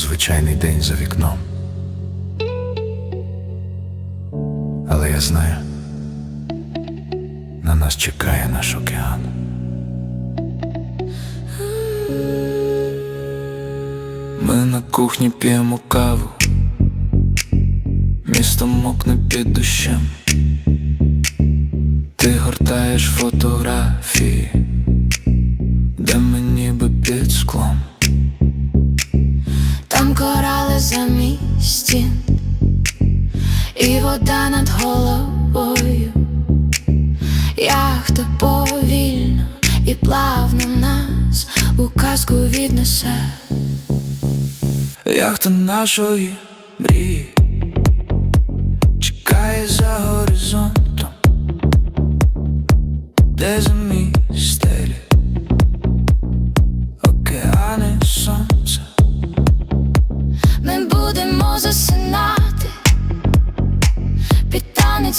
Звичайний день за вікном. Але я знаю, на нас чекає наш океан. Ми на кухні п'ємо каву, місто мокне під дощем. Ти гортаєш фотографії, замість стін і вода над головою. Яхта повільно і плавно нас у казку віднесе. Яхта нашої мрії чекає за горизонтом, де зимі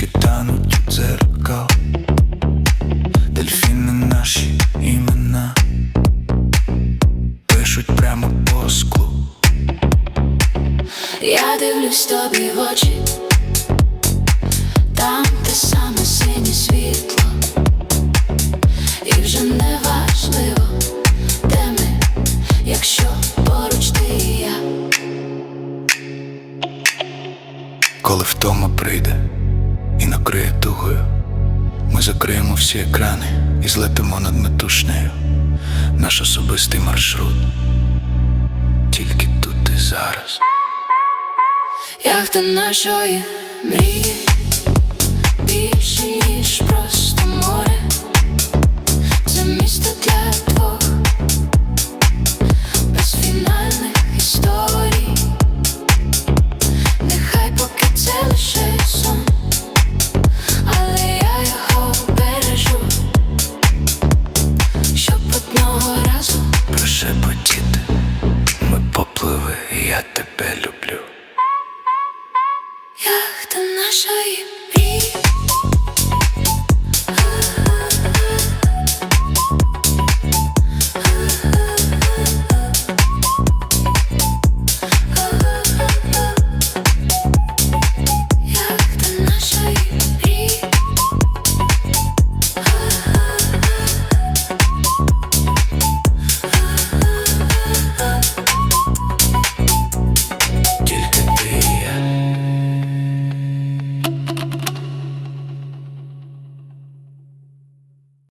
свічки тануть у дзеркал, дельфіни наші імена пишуть прямо по склу. Я дивлюсь тобі в очі, там те саме синє світло, і вже не важливо, де ми, якщо поруч ти і я. Коли втома прийде накриє тугою, ми закриємо всі екрани і злетимо над метушнею. Наш особистий маршрут. Тільки тут і зараз. Яхта нашої мрії більше, time.